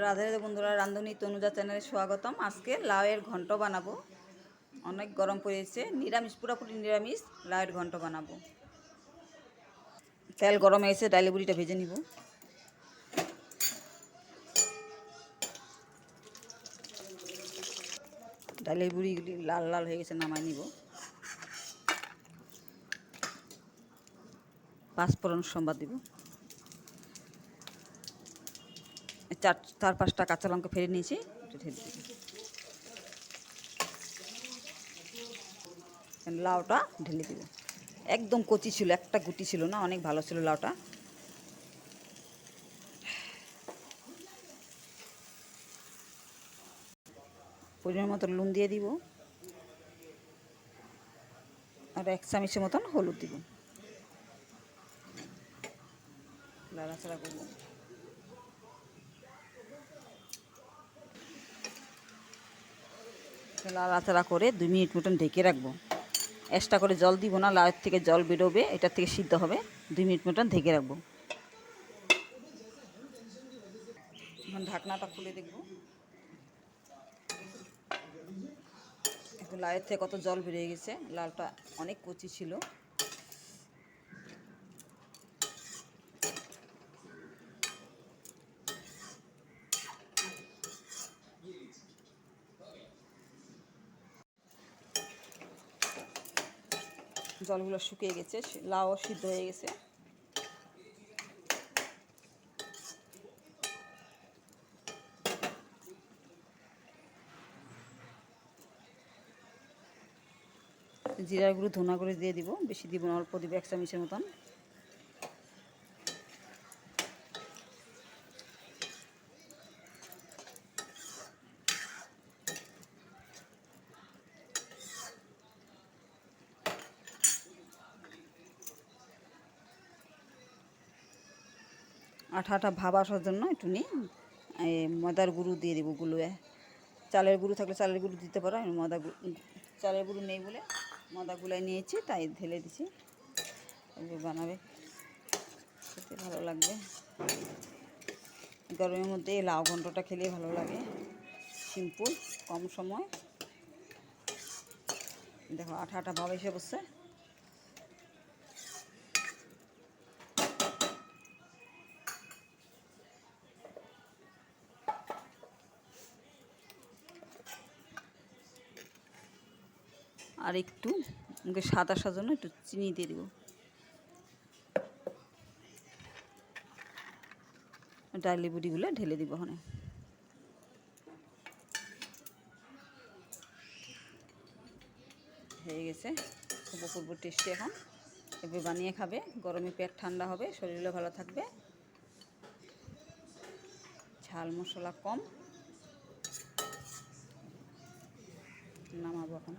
রাধে রাধে বন্ধুরা, রান্ধুনি তনুজা চ্যানেলে স্বাগতম। আজকে লাউয়ের ঘন্ট বানাবো। অনেক গরম পড়েছে, নিরামিষ, পুরোপুরি নিরামিষ লাউয়ের ঘন্ট বানাবো। তেল গরম হয়েছে ডালি বুড়িটা ভেজে নিব। ডালের বুড়িগুলি লাল লাল হয়ে গেছে নামাই নিব। পাঁচফোড়ন সম্বাদ দিব। চার চার পাঁচটা কাঁচা লঙ্কা ফেলে নিয়েছি, একটু ঢেলে দিবি লাউটা ঢেলে দিব একদম কচি ছিল, একটা গুটি ছিল না, অনেক ভালো ছিল লাউটা। পরিমাণ মতো নুন দিয়ে দিব। আর এক চামচের মতন হলুদ দিব। লাড়াচাড়া করব। লাড়াচাড়া করে দুই মিনিট মতন ঢেকে রাখব। এক্সট্রা করে জল দিব না, লাউয়ের থেকে জল বেরোবে, এটার থেকে সিদ্ধ হবে। দুই মিনিট মতন ঢেকে রাখব। এখন ঢাকনাটা খুলে দেখব। লাউয়ের থেকে কত জল বেরিয়ে গেছে লালটা অনেক কচি ছিল। জলগুলো শুকিয়ে গেছে লাউ সিদ্ধ হয়ে গেছে। জিরা গুঁড়ো ধনা করে দিয়ে দিব, বেশি দিব না, অল্প দিব, এক চামচের মতন। আঠা আঠা ভাব আসার জন্য একটু নিই ময়দার গুঁড়ো দিয়ে দেবো গুলোয়ে চালের গুঁড়ো থাকলে চালের গুঁড়ো দিতে পারো ময়দা চালের গুঁড়ো নেই বলে ময়দা গুলাই নিয়েছি, তাই ঢেলে দিছি। বানাবে, খেতে ভালো লাগবে। গরমের মধ্যে লাউ ঘন্টটা খেলে ভালো লাগে। সিম্পল, কম সময়। দেখো আঠা আঠা ভাব এসে বসছে। আর একটু মুখে স্বাদ আসার জন্য একটু চিনি দিয়ে দেবো। ডালি বুড়িগুলো ঢেলে দিব ওখানে। হয়ে গেছে। খুব অপূর্ব টেস্টি এখন। এভাবে বানিয়ে খাবে। গরমে পেট ঠান্ডা হবে, শরীরও ভালো থাকবে। ঝাল মশলা কম। নামাবো এখন।